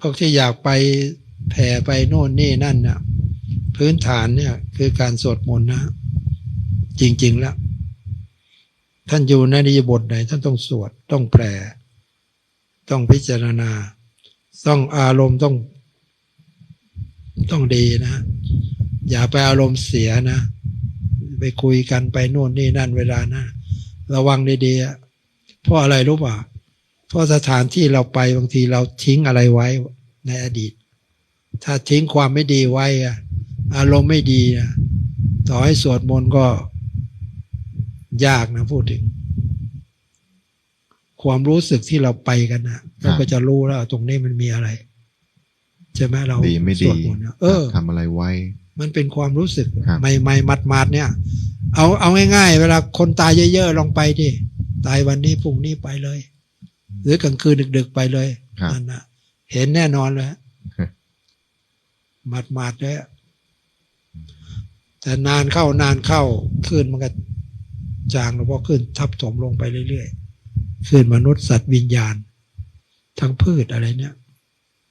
พวกที่อยากไปแผ่ไปโน่นนี่นั่นน่ะพื้นฐานเนี่ยคือการสวดมนต์นะ จริง ๆ แล้ว ท่านอยู่ในนิยบทไหน ท่านต้องสวดต้องแปล ต้องพิจารณา ต้องอารมณ์ต้อง ต้องดีนะ อย่าไปอารมณ์เสียนะ ไปคุยกันไปโน่นนี่นั่นเวลานะ ระวังดีๆเพราะอะไรรู้ป่ะ เพราะสถานที่เราไปบางทีเราทิ้งอะไรไว้ในอดีต ถ้าทิ้งความไม่ดีไว้อะอารมณ์ไม่ดีนะต่อให้สวดมนต์ก็ยากนะพูดถึง ความรู้สึกที่เราไปกันนะเราก็จะรู้แล้วตรงนี้มันมีอะไรใช่ไหมเราดีไม่สดีวดมนต์นะเออทำอะไรไว้ มันเป็นความรู้สึกครับใหม่ๆมัดๆเนี่ย เอาเอาง่ายๆ เวลาคนตายเยอะๆลองไปดิตายวันนี้พรุ่งนี้ไปเลย หรือกลางคืนดึก ๆ ไปเลยครับนั่นนะเห็นแน่นอนเลยมัดๆเลยอะแต่นานเข้านานเข้าขึ้นมันก็จางแล้วพอขึ้นทับถมลงไปเรื่อยๆขึ้นมนุษย์สัตว์วิญญาณ ทั้งพืชอะไรเนี่ย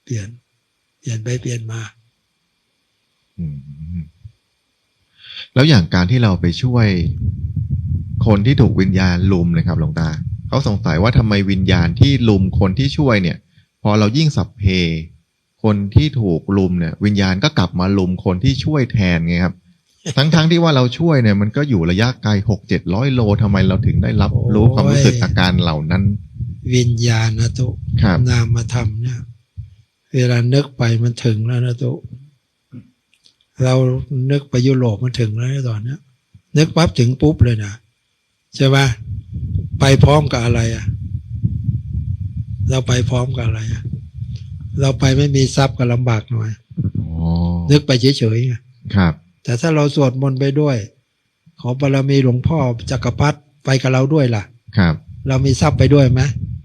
เปลี่ยน เปลี่ยนไปเปลี่ยนมาอืมแล้วอย่างการที่เราไปช่วย คนที่ถูกวิญญาณลุมนะครับหลวงตา เขาสงสัยว่าทำไมวิญญาณที่ลุมคนที่ช่วยเนี่ย พอเรายิ่งสัพเพ คนที่ถูกลุมเนี่ย วิญญาณก็กลับมาลุมคนที่ช่วยแทนไงครับ ทั้งๆทที่ว่าเราช่วยเนี่ย มันก็อยู่ระยะไกลหกเจ็ดร้อยโลทำไมเราถึงได้รับรู้ความรู้สึกอาการเหล่านั้น วิญญาณนะตุครับนามมาทำเนี่ย เวลานึกไปมันถึงแล้วนะตุเรานึกไปยุโรปมันถึงแล้วนะตอนเนี้ยนึกปั๊บถึงปุ๊บเลยนะใช่ไหม ไปพร้อมกับอะไรอะ เราไปพร้อมกับอะไรอะ เราไปไม่มีทรัพย์ก็ลำบากหน่อยอ๋อนึกไปเฉยๆไงครับ แต่ถ้าเราสวดมนต์ไปด้วย ขอบารมีหลวงพ่อจักรพรรดิไปกับเราด้วยล่ะ ครับ เรามีทรัพย์ไปด้วยไหม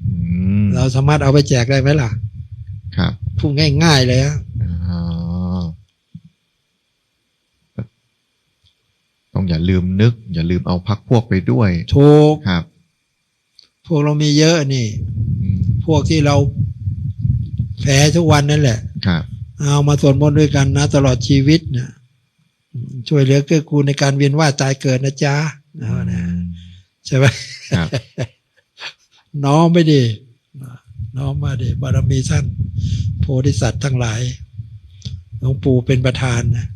อืมเราสามารถเอาไปแจกได้ไหมล่ะ ครับพูดง่ายๆเลยฮะอ๋อต้องอย่าลืมนึก อย่าลืมเอาพักพวกไปด้วยถูกครับ พวกเรามีเยอะนี่อืมพวกที่เราแพ้ทุกวันนั่นแหละ ครับ เอามาสวดมนต์ด้วยกันนะ ตลอดชีวิตนะช่วยเหลือเกื้อกูลในการเวียนว่ายตายเกิดนะจ๊ะนะนะใช่ไหมครับ น้อมไม่ดี น้อมมาดีบารมีท่านโพธิสัตว์ทั้งหลายหลวงปู่เป็นประธานนะ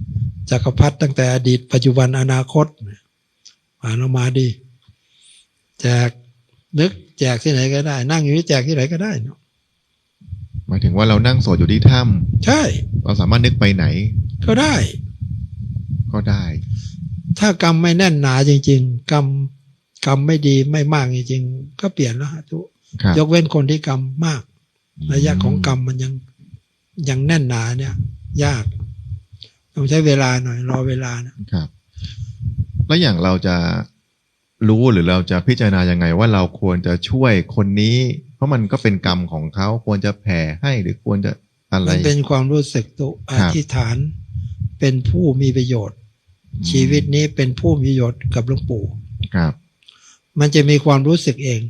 จักรพรรดิตั้งแต่อดีต ปัจจุบันอนาคตผ่านออกมาดีแจก นึกแจกที่ไหนก็ได้ นั่งอยู่ที่แจกที่ไหนก็ได้เนาะหมายถึงว่าเรานั่งสวดอยู่ที่ถ้ใช่ำเราสามารถนึกไปไหน ก็ได้ ก็ได้ ถ้ากรรมไม่แน่นหนาจริง ๆ กรรมกรรมไม่ดีไม่มากจริงๆก็เปลี่ยนแล้วฮะทุกครับยกเว้นคนที่กรรมมากระยะของกรรมมันยังยังแน่นหนาเนี่ย ยาก ต้องใช้เวลาหน่อย รอเวลานะครับ แล้วอย่างเราจะ รู้หรือเราจะพิจารณายังไงว่าเราควรจะช่วยคนนี้ เพราะมันก็เป็นกรรมของเขาควรจะแผ่ให้หรือควรจะอะไรมันเป็นความรู้สึกตัวอครับธิษฐาน เป็นผู้มีประโยชน์ ชีวิตนี้เป็นผู้มีประโยชน์กับหลวงปู่ครับ มันจะมีความรู้สึกเอง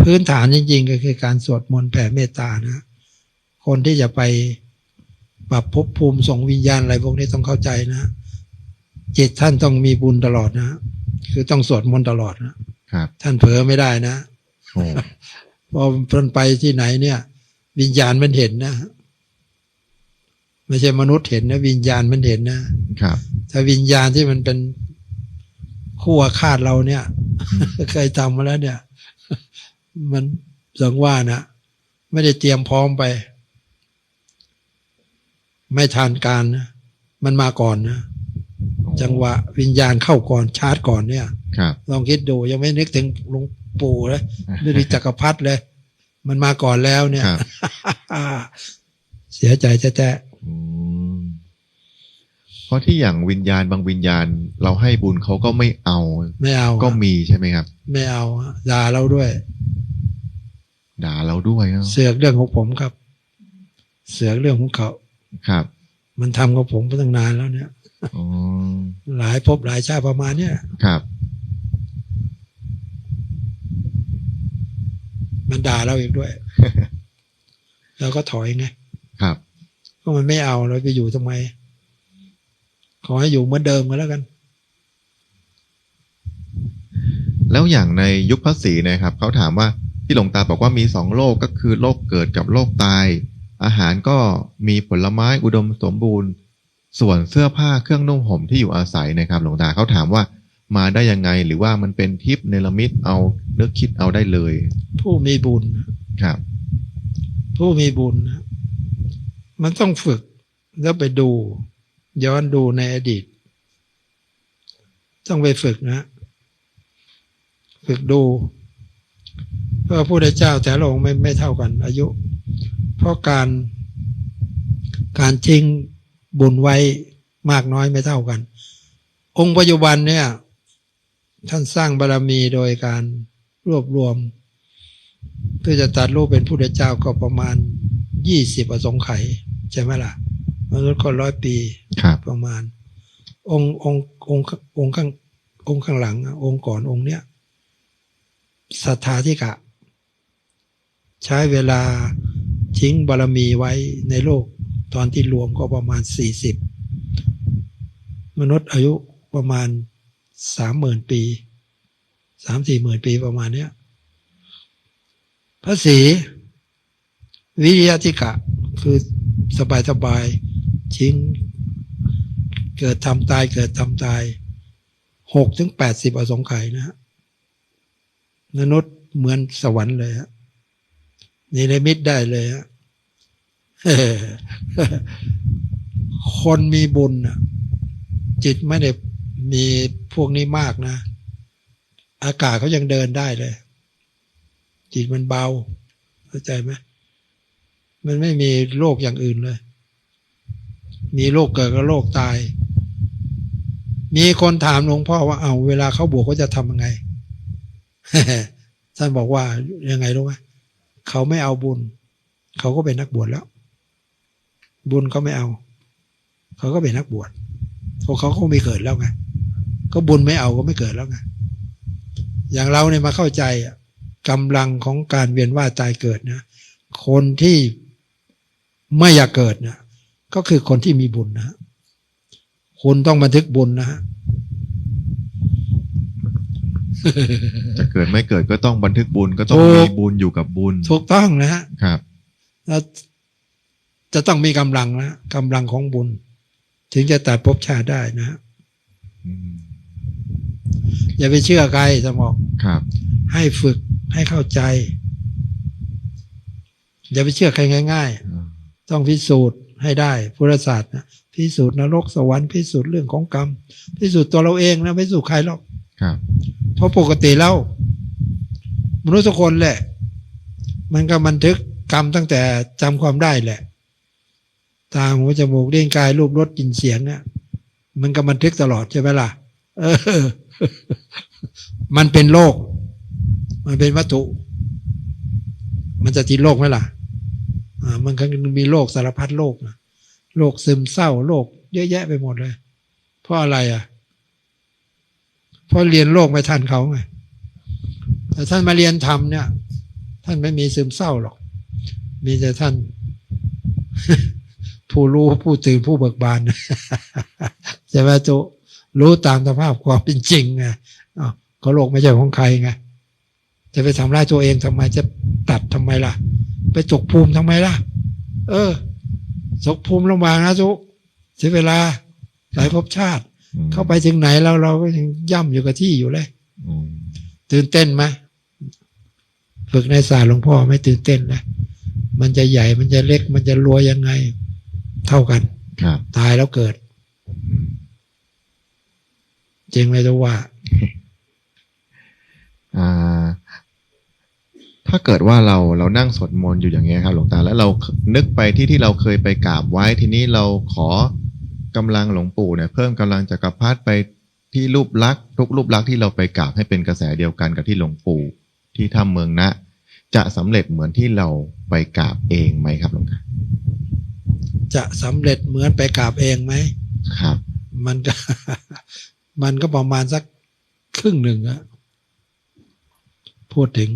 พื้นฐานจริงๆก็คือการสวดมนต์แผ่เมตตานะคนที่จะไปปรับภพภูมิส่งวิญญาณอะไรพวกนี้ต้องเข้าใจนะ จิตท่านต้องมีบุญตลอดนะ คือต้องสวดมนต์ตลอดนะครับ ท่านเผลอไม่ได้นะโอ้พอมันไปที่ไหนเนี่ย วิญญาณมันเห็นนะไม่ใช่มนุษย์เห็นนะ วิญญาณมันเห็นนะครับ ถ้าวิญญาณที่มันเป็นคู่อาฆาตเราเนี่ยเคยทำมาแล้วเนี่ย มันสังว่านะไม่ได้เตรียมพร้อมไป ไม่ทันการนะมันมาก่อนนะ จังหวะวิญญาณเข้าก่อนชาร์จก่อนเนี่ยครับลองคิดดูยังไม่นึกถึงหลวงปู่เลยไม่ได้จักรพรรดิเลย มันมาก่อนแล้วเนี่ยครับเสียใจแท้อืมเพราะที่อย่างวิญญาณบางวิญญาณ เราให้บุญเขาก็ไม่เอาๆไม่เอาก็มีใช่ไหมครับ ไม่เอาด่าเราด้วย ด่าเราด้วยเนอะเสือกเรื่องของผมครับ เสือกเรื่องของเขาครับ มันทำกับผมมาตั้งนานแล้วเนี่ยอ๋อ หลายภพหลายชาติประมาณเนี้ยครับ มันด่าเราอีกด้วยเราก็ถอยไงครับก็มันไม่เอาเราไปอยู่ทำไม ขอให้อยู่เหมือนเดิมกันแล้วกัน แล้วอย่างในยุคพระศรีเนะครับเขาถามว่าที่หลวงตาบอกว่ามีสองโลกก็คือโลกเกิดกับโลกตาย อาหารก็มีผลไม้อุดมสมบูรณ์ ส่วนเสื้อผ้าเครื่องนุ่งห่มที่อยู่อาศัยนะครับหลวงตาเขาถามว่ามาได้ยังไงหรือว่ามันเป็นทิพย์เนรมิตเอานึกคิดเอาได้เลย ผู้มีบุญครับ ผู้มีบุญนะมันต้องฝึกแล้วไปดู ย้อนดูในอดีต ต้องไปฝึกนะ ฝึกดูเพราะพระพุทธเจ้าแต่ละองค์ไม่ไม่เท่ากัน อายุ เพราะการการทิ้ง บุญไว้มากน้อยไม่เท่ากัน องค์ปัจจุบันเนี่ย ท่านสร้างบารรมีโดยการรวบรวม เพื่อจะตัดรูปเป็นพุทธเจ้าก็ประมาณยี่สิบอสงไขยใช่ไหมล่ะมนุษย์ก็ร้อยปีครับประมาณ องค์องค์องค์องค์ข้างองค์ข้างหลังอะองค์ก่อนองค์เนี้ยสัทธาธิกะ ใช้เวลาทิ้งบารมีไว้ในโลก ตอนที่รวมก็ประมาณสี่สิบมนุษย์อายุประมาณสามหมื่นปีสามสี่หมื่นปีประมาณเนี้ยพระศรีวิริยะธิกะ คือสบายสบายๆทิ้งเกิดทำตายเกิดทำตายหกถึงแปดสิบอสงไขยนะฮะมนุษย์เหมือนสวรรค์เลยฮะนี่ในมิตได้เลยฮะ คนมีบุญจิตไม่ได้มีพวกนี้มากนะ อากาศเขายังเดินได้เลย จิตมันเบา เข้าใจไหมมันไม่มีโรคอย่างอื่นเลย มีโรคเกิดกับโรคตาย มีคนถามหลวงพ่อว่าเอาเวลาเขาบวชเขาจะทำยังไงท่านบอกว่ายังไงรู้ไหมเขาไม่เอาบุญ เขาก็เป็นนักบวชแล้ว บุญเขาไม่เอา เขาก็เป็นนักบวชเพราะเขาก็ไม่เกิดแล้วไงก็บุญไม่เอาก็ไม่เกิดแล้วไงอย่างเราเนี่ยมาเข้าใจอะกำลังของการเวียนว่ายตายเกิดนะคนที่ไม่อยากเกิดนะก็คือคนที่มีบุญนะฮะคุณต้องบันทึกบุญนะฮะจะเกิดไม่เกิดก็ต้องบันทึกบุญก็ต้องถูกมีบุญอยู่กับบุญถูกต้องนะฮะครับแล้ว จะต้องมีกำลังนะกำลังของบุญ ถึงจะตัดภพชาติได้นะฮะอืมอย่าไปเชื่อใครสมองครับ ให้ฝึกให้เข้าใจ อย่าไปเชื่อใครง่ายอ่าๆต้องพิสูจน์ให้ได้พุทธศาสตร์นะพิสูจน์นรกสวรรค์พิสูจน์เรื่องของกรรม พิสูจน์ตัวเราเองนะไม่พิสูจน์ใครหรอกครับ เพราะปกติแล้วมนุษย์ทุกคนแหละ มันก็บันทึกกรรมตั้งแต่จำความได้แหละ ตาหูจมูกเลี้ยงกายรูปรสกลิ่นเสียงเนี่ยมันก็บันทึกตลอดใช่ไหมล่ะเออ มันเป็นโลก มันเป็นวัตถุ มันจะติดโลกไหมล่ะอ่ามันก็มีโรคสารพัดโรคนะโรคซึมเศร้าโรคเยอะแยะไปหมดเลย เพราะอะไรอะ เพราะเรียนโลกไม่ทันเขาไง แต่ท่านมาเรียนธรรมเนี่ย ท่านไม่มีซึมเศร้าหรอก มีแต่ท่าน ผู้รู้ผู้ตื่นผู้เบิกบานใช่ไหมจุรู้ตามสภาพความเป็นจริงไงอ้าวก็โลกไม่ใช่ของใครไงจะไปทำร้ายตัวเองทำไมจะตัดทำไมล่ะ ไปจกภูมิทำไมล่ะ เออจกภูมิลำบากนะจุเสียเวลาหลายภพชาติอืมเข้าไปถึงไหนแล้วเราก็ยังย่ำอยู่กับที่อยู่เลยอืมตื่นเต้นไหมฝึกในศาสตร์หลวงพ่อไม่ตื่นเต้นนะมันจะใหญ่มันจะเล็กมันจะรวยยังไงเท่า กันครับตายแล้วเกิด จริงไหมทุกว่าอ่าถ้าเกิดว่าเราเรานั่งสวดมนต์อยู่อย่างเงี้ยครับหลวงตาแล้วเรานึกไปที่ที่เราเคยไปกราบไว้ทีนี้เราขอกำลังหลวงปู่เนี่ยเพิ่มกำลังจักรพรรดิไปที่รูปลักษณ์ทุกรูปลักษณ์ที่เราไปกราบให้เป็นกระแสเดียวกันกับที่หลวงปู่ที่ถ้ำเมืองนะ จะสำเร็จเหมือนที่เราไปกราบเองไหมครับหลวงตา จะสำเร็จเหมือนไปกราบเองไหมครับ มันก็มันก็ประมาณสักครึ่งหนึ่งอะพูดถึง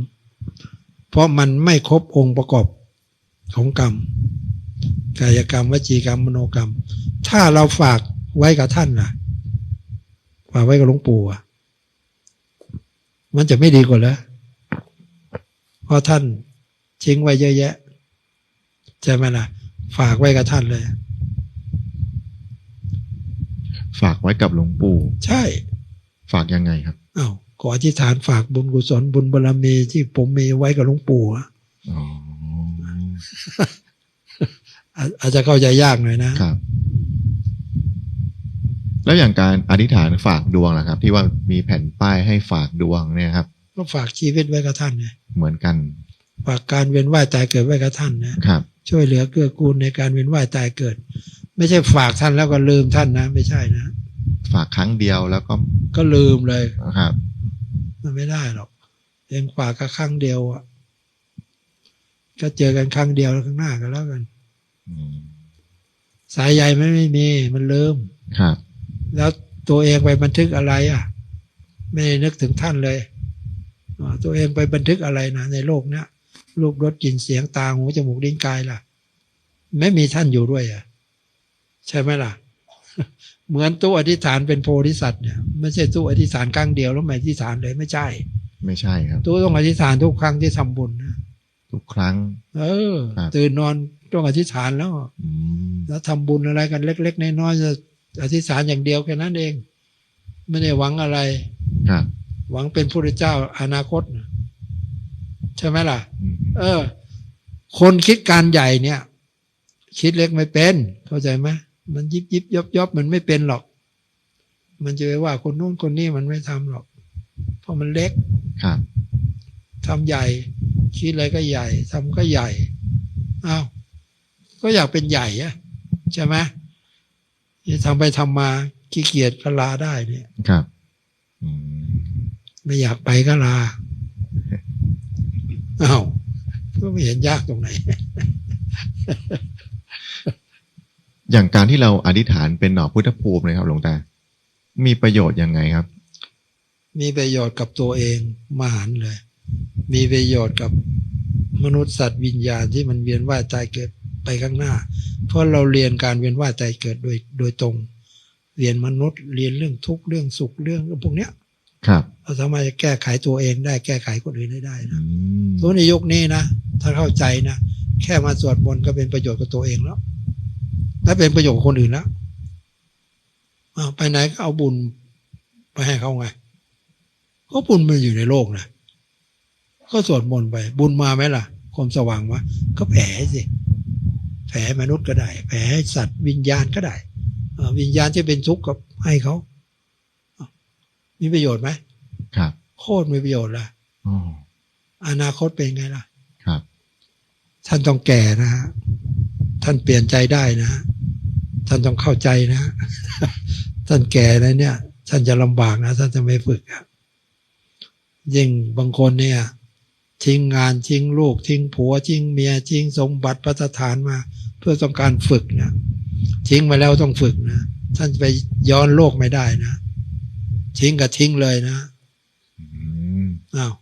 เพราะมันไม่ครบองค์ประกอบของกรรม กายกรรมวจีกรรมมโนกรรม ถ้าเราฝากไว้กับท่านล่ะฝากไว้กับหลวงปู่อะมันจะไม่ดีกว่าแล้วเพราะท่านทิ้งไว้เยอะแยะใช่ไหมล่ะ ฝากไว้กับท่านเลย ฝากไว้กับหลวงปู่ ใช่ ฝากยังไงครับอา้าวขออธิษฐานฝากบุญกุศลบุญบารมีที่ผมมีไว้กับหลวงปู่อะอ๋ออาอาจจะเข้าใจยากหน่อยนะครับ แล้วอย่างการอธิษฐานฝากดวงล่ะครับ ที่ว่ามีแผ่นป้ายให้ฝากดวงเนี่ยครับ ก็ฝากชีวิตไว้กับท่านไงเหมือนกัน ฝากการเวียนว่ายตายเกิดไว้กับท่านนะครับ ช่วยเหลือเกื้อกูลในการเวียนว่ายตายเกิด ไม่ใช่ฝากท่านแล้วก็ลืมท่านนะ ไม่ใช่นะ ฝากครั้งเดียวแล้วก็ก็ลืมเลยครับ มันไม่ได้หรอกเองฝากก็ครั้งเดียวอะก็เจอกันครั้งเดียวแล้วข้างหน้ากันแล้วกันอืมสายใยไม่ไม่มี มันลืมครับ แล้วตัวเองไปบันทึกอะไร อะ ไม่ได้นึกถึงท่านเลยอ่าตัวเองไปบันทึกอะไรนะในโลกเนี้ย รูปรสกลิ่นเสียงตาหูจมูกลิ้นกายล่ะ ไม่มีท่านอยู่ด้วยอะ ใช่ไหมล่ะ เหมือนตู้อธิษฐานเป็นโพธิสัตว์เนี่ยไม่ใช่ตู้อธิษฐานครั้งเดียวแล้วไม่อธิษฐานเลยไม่ใช่ ไม่ใช่ครับ ตู้ต้องอธิษฐานทุกครั้งที่ทำบุญนะทุกครั้ง เออครับตื่นนอนต้องอธิษฐานแล้วอืมแล้วทำบุญอะไรกันเล็ก ๆน้อยๆจะอธิษฐานอย่างเดียวแค่นั้นเอง ไม่ได้หวังอะไรครับหวังเป็นพระเจ้าอนาคตนะใช่ไหมล่ะอืมเออ คนคิดการใหญ่เนี่ย คิดเล็กไม่เป็น เข้าใจไหมมันยิบยิบยบยบมันไม่เป็นหรอก มันจะไปว่าคนนู้นคนนี้มันไม่ทำหรอก เพราะมันเล็กครับทำใหญ่ คิดอะไรก็ใหญ่ทำก็ใหญ่อ้าวก็อยากเป็นใหญ่อะใช่ไหมที่ทำไปทำมาขี้เกียจก็ลาได้เนี่ย ครับอืมไม่อยากไปก็ลา อ้าวก็ไม่เห็นยากตรงไหน อย่างการที่เราอธิษฐานเป็นหน่อพุทธภูมิเลยครับหลวงตา มีประโยชน์ยังไงครับ มีประโยชน์กับตัวเองมหันต์เลย มีประโยชน์กับมนุษย์สัตว์วิญญาณที่มันเวียนว่ายตายเกิดไปข้างหน้า เพราะเราเรียนการเวียนว่ายตายเกิดโดยโดยตรง เรียนมนุษย์เรียนเรื่องทุกข์เรื่องสุขเรื่องพวกเนี้ย ครับเราสามารถจะแก้ไขตัวเองได้แก้ไขคนอื่นได้ได้อืนะมส่วนในยุคนี้นะถ้าเข้าใจนะแค่มาสวดมนต์ก็เป็นประโยชน์กับตัวเองแล้วและเป็นประโยชน์กับคนอื่นแล้วอ้าวไปไหนก็เอาบุญไปให้เขาไงก็บุญมันอยู่ในโลกนะก็สวดมนต์ไป บุญมาไหมล่ะ ความสว่างวะก็แผ่สิแผ่ให้มนุษย์ก็ได้แผ่ให้สัตว์วิญญาณก็ได้เอ่อวิญญาณที่เป็นทุกข์ก็ให้เขาอ้าว มีประโยชน์ไหมครับ โคตรมีประโยชน์ละอ๋ออนาคตเป็นไงล่ะ ครับ ท่านต้องแก่นะฮะท่านเปลี่ยนใจได้นะฮะท่านต้องเข้าใจนะฮะท่านแก่แล้วเนี่ย ท่านจะลำบากนะท่านจะไม่ฝึกอะยิ่งบางคนเนี่ย ทิ้งงานทิ้งลูก ทิ้งผัวทิ้งเมียทิ้งสมบัติพัฒฐานมา เพื่อต้องการฝึกนะทิ้งมาแล้วต้องฝึกนะท่านจะไปย้อนโลกไม่ได้นะ ทิ้งก็ทิ้งเลยนะอืมอ้าว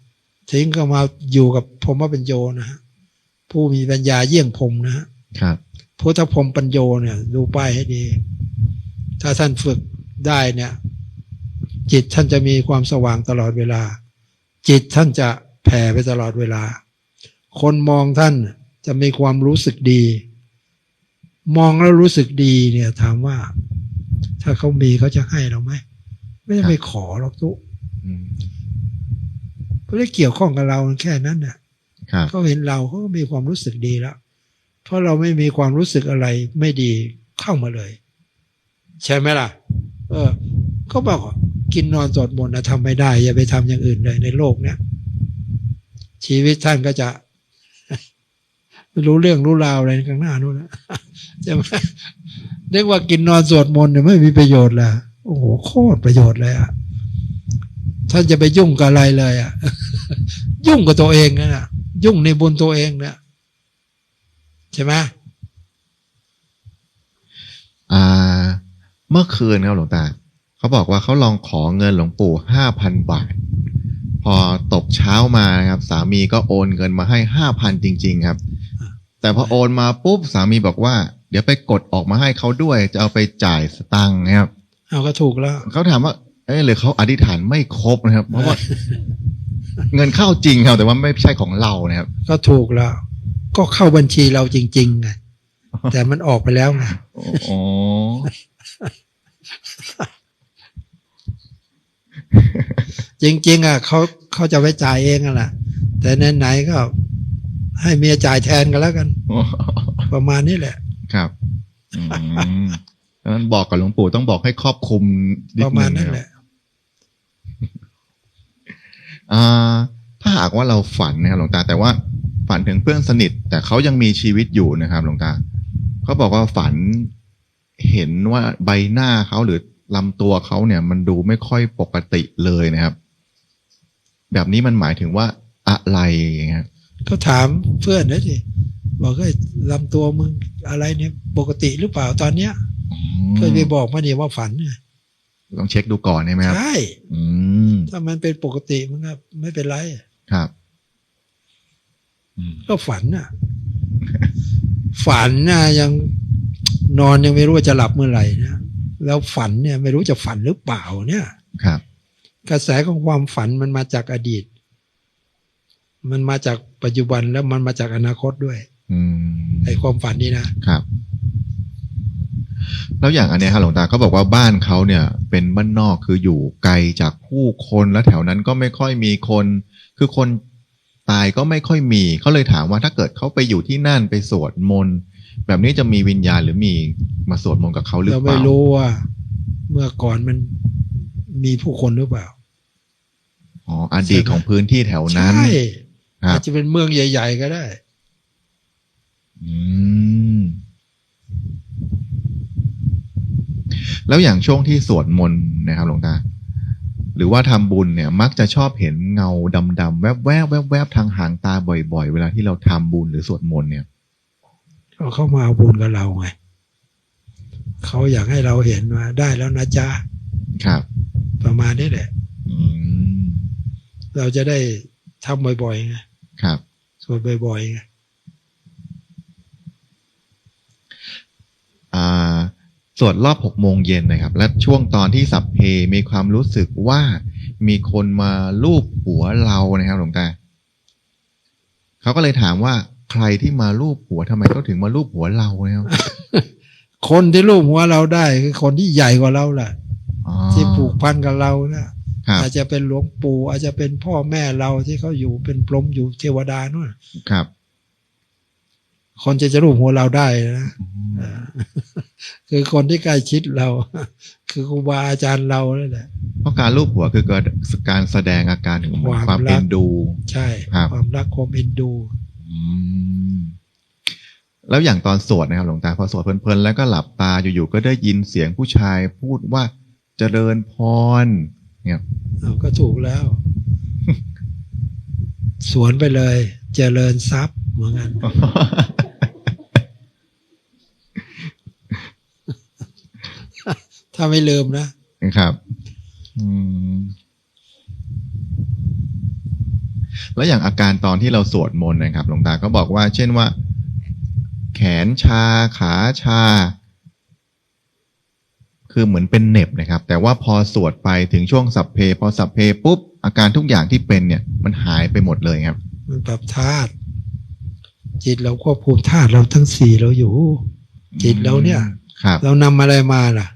ทิ้งก็มาอยู่กับพรหมปัญโยนะฮะผู้มีปัญญาเยี่ยงพรหมนะฮะครับพุทธพรหมปัญโยเนี่ย ดูป้ายให้ดี ถ้าท่านฝึกได้เนี่ย จิตท่านจะมีความสว่างตลอดเวลา จิตท่านจะแผ่ไปตลอดเวลา คนมองท่านจะมีความรู้สึกดี มองแล้วรู้สึกดีเนี่ย ถามว่า ถ้าเขามีเขาจะให้เราไหม ไม่ได้ไปขอหรอกทุกอืมไม่ได้เกี่ยวข้องกับเราแค่นั้นน่ะครับเขาเห็นเราเขาก็มีความรู้สึกดีแล้วเพราะเราไม่มีความรู้สึกอะไรไม่ดีเข้ามาเลย ใช่ไหมล่ะ เออเขาบอกว่ากินนอนสวดมนต์นะทำไม่ได้ อย่าไปทำอย่างอื่นเลยในโลกเนี้ยชีวิตท่านก็จะไม่รู้เรื่องรู้ราวอะไรข้างหน้านู้นนะใช่ไหมเรียกว่ากินนอนสวดมนต์เนี่ยไม่มีประโยชน์ละโอ้โหโคตรประโยชน์เลยอะท่านจะไปยุ่งกับอะไรเลยอะยุ่งกับตัวเองนั่นน่ะ ยุ่งในบุญตัวเองเนี่ยใช่ไหมอ่า เมื่อคืนครับหลวงตาเขาบอกว่าเขาลองขอเงินหลวงปู่ห้าพันบาท พอตกเช้ามานะครับ สามีก็โอนเงินมาให้ห้าพันจริง ๆ ครับ แต่พอโอนมาปุ๊บสามีบอกว่า เดี๋ยวไปกดออกมาให้เขาด้วย จะเอาไปจ่ายสตังค์นะครับ เอาก็ถูกแล้วเขาถามว่า เอ้ยหรือเขาอธิษฐานไม่ครบนะครับ เพราะว่า เงินเข้าจริงครับแต่ว่าไม่ใช่ของเรานะครับ ก็ถูกแล้ว ก็เข้าบัญชีเราจริงๆไงแต่มันออกไปแล้วไงอ๋อจริง ๆ อะเขาเขาจะไปจ่ายเองอะแหละแต่ไหนๆก็ ให้เมียจ่ายแทนกันแล้วกัน ประมาณนี้แหละ ครับอืม ดังนั้นบอกกับหลวงปู่ต้องบอกให้ครอบคลุมนิปดระนึมาณงนั้นะนคแหรับละอ่าถ้าหากว่าเราฝันนะครับหลวงตา แต่ว่าฝันถึงเพื่อนสนิท แต่เขายังมีชีวิตอยู่นะครับหลวงตาเขาบอกว่าฝันเห็นว่าใบหน้าเขาหรือลำตัวเขาเนี่ย มันดูไม่ค่อยปกติเลยนะครับ แบบนี้มันหมายถึงว่าอะไรอย่างเงี้ยก็ถามเพื่อนนะสิบอกเฮ้ยลำตัวมึงอะไรเนี่ยปกติหรือเปล่าตอนเนี้ยอื เคยไปมบอกมาเนี่ยว่าฝันเนี่ยต้องเช็คดูก่อนใช่ไหมครับ ใช่อืมถ้ามันเป็นปกติมันก็ไม่เป็นไร ครับอืมก็ฝันน่ะ ฝันน่ะยังนอนยังไม่รู้ว่าจะหลับเมื่อไหร่นะแล้วฝันเนี่ย ไม่รู้จะฝันหรือเปล่าเนี่ย ครับ กระแสของความฝันมันมาจากอดีต มันมาจากปัจจุบันแล้วมันมาจากอนาคตด้วยอืมไอ้ความฝันนี่นะครับ แล้วอย่างอันเนี้ยครับหลวงตาเขาบอกว่าบ้านเขาเนี่ย เป็นบ้านนอกคืออยู่ไกลจากผู้คนแล้วแถวนั้นก็ไม่ค่อยมีคน คือคนตายก็ไม่ค่อยมีเขาเลยถามว่าถ้าเกิดเขาไปอยู่ที่นั่นไปสวดมนต์แบบนี้จะมีวิญญาณหรือมีมาสวดมนต์กับเขาหรือเราเปไม่ล่ารู้ว่า เมื่อก่อนมันมีผู้คนหรือเปล่าอ๋ออดีตของพื้นที่แถวนั้นใช่ครัอาบจจะเป็นเมืองใหญ่ ๆ ก็ได้ อืม แล้วอย่างช่วงที่สวดมนต์นะครับหลวงตาหรือว่าทำบุญเนี่ยมักจะชอบเห็นเงาดำๆแวบๆแวบๆทางหางตาบ่อย ๆ เวลาที่เราทำบุญหรือสวดมนต์เนี่ยก็เข้ามาเอาบุญกับเราไงเขาอยากให้เราเห็นว่าได้แล้วนะจ๊ะครับ ประมาณนี้แหละอืมเราจะได้ทำบ่อยๆไงครับสวดบ่อยๆไง อ่า สวดรอบหกโมงเย็นนะครับ และช่วงตอนที่สับเพมีความรู้สึกว่ามีคนมาลูบหัวเรานะครับหลวงตาเขาก็เลยถามว่าใครที่มาลูบหัวทำไมเขาถึงมาลูบหัวเรานะครับ คนที่รูปหัวเราได้คือคนที่ใหญ่กว่าเราแหละอ๋อที่ผูกพันกับเรานะครับอาจจะเป็นหลวงปู่อาจจะเป็นพ่อแม่เราที่เขาอยู่เป็นพรหมอยู่เทวดานู่นครับ คนจะจะรูปหัวเราได้นะเออ คือคนที่ใกล้ชิดเรา คือครูบาอาจารย์เรานั่นแหละเพราะการลูบหัวคือการแสดงอาการถึงความความรักเอ็นดู ใช่ครับความรักความเอ็นดูอืมแล้วอย่างตอนสวดนะครับหลวงตาพอสวดเพลินๆแล้วก็หลับตาอยู่ๆก็ได้ยินเสียงผู้ชายพูดว่าเจริญพรเนี่ยเราก็ถูกแล้ว สวนไปเลย เจริญทรัพย์เหมือนกัน ถ้าไม่ลืมนะนะครับ อืมแล้วอย่างอาการตอนที่เราสวดมนต์นะครับหลวงตาก็บอกว่า เช่นว่า แขนชาขาชา คือเหมือนเป็นเหน็บนะครับ แต่ว่าพอสวดไปถึงช่วงสัพเพ พอสัพเพปุ๊บ อาการทุกอย่างที่เป็นเนี่ย มันหายไปหมดเลยครับ มันปรับธาตุจิตเราควบคุมธาตุเราทั้งสี่เราอยู่ จิตเราเนี่ยครับเรานำอะไรมาล่ะ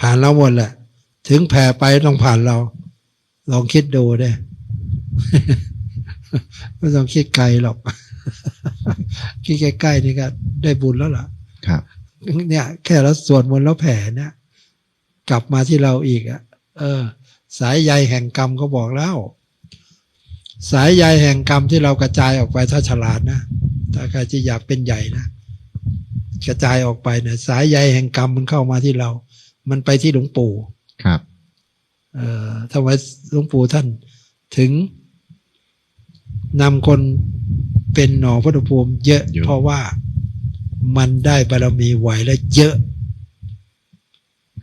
ผ่านเราหมดแหละ ถึงแผ่ไปต้องผ่านเรา ลองคิดดูได้ไม่ต้องคิดไกลหรอก คิดใกล้ๆนี่ก็ได้บุญแล้วล่ะ ครับ เนี่ย แค่เราสวดมนต์แล้วแผ่เนี่ย กลับมาที่เราอีกอะ เออ สายใยแห่งกรรมก็บอกแล้ว สายใยแห่งกรรมที่เรากระจายออกไปถ้าฉลาดนะถ้าใครที่อยากเป็นใหญ่นะกระจายออกไปเนี่ยสายใยแห่งกรรมมันเข้ามาที่เรา มันไปที่หลวงปู่ครับเอ่อทำไมหลวงปู่ท่านถึงนำคนเป็นหนอพระภูมิเยอะเยอะ เพราะว่ามันได้บารมีไหวและเยอะ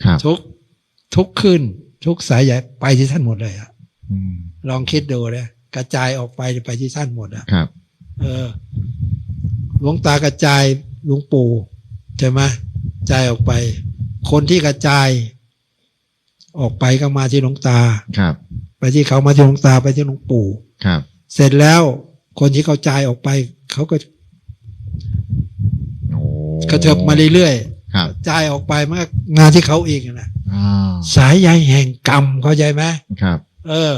ครับทุกทุกขึ้น ทุกสายใหญ่ไปที่ท่านหมดเลยอะอืมลองคิดดูเลยกระจายออกไปไปที่ท่านหมดอะครับ เออหลวงตากระจายหลวงปู่ใช่ไหมกระจายออกไป คนที่กระจาย ออกไปก็มาที่หลวงตาครับ ไปที่เขามาที่หลวงตาไปที่หลวงปู่ครับ เสร็จแล้วคนที่เขาจ่ายออกไป เขาก็โอ้กระเถิบมาเรื่อยครับๆจ่ายออกไปมันก็งานที่เขาเองนะอ่าสายใยแห่งกรรมเข้าใจไหมครับ เออ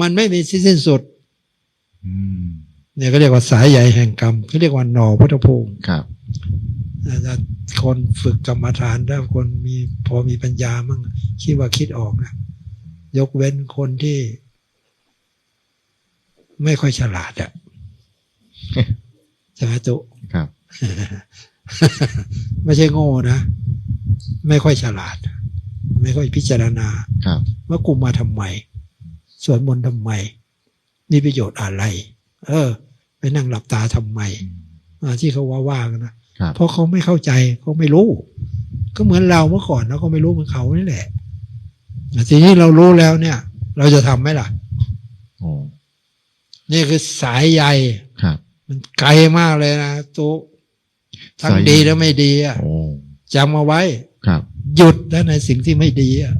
มันไม่มีที่สิ้นสุดอืมเนี่ยก็เรียกว่าสายใยแห่งกรรมเขาเรียกว่าหน่อพุทธภูมิครับ ถ้าคนฝึกกรรมฐานถ้าคนมีพอมีปัญญามั่งคิดว่าคิดออกนะยกเว้นคนที่ ไม่ค่อยฉลาดอะใช่ไหมตุครับ ไม่ใช่โง่นะ ไม่ค่อยฉลาด ไม่ค่อยพิจารณา ครับ ว่ากูมาทำไมสวดมนต์ทำไมมีประโยชน์อะไร เออ ไปนั่งหลับตาทำไมอ่าที่เขาว่าว่ากันนะครับ เพราะเขาไม่เข้าใจเขาไม่รู้ ก็เหมือนเราเมื่อก่อนเราก็ไม่รู้เหมือนเขานี่แหละแต่ทีนี้เรารู้แล้วเนี่ย เราจะทำไหมล่ะโอ้นี่คือสายใยครับมันไกลมากเลยนะตุทั้งสายใยดีและไม่ดีอะโอ้จำเอาไว้ครับหยุดแล้วในสิ่งที่ไม่ดีอะ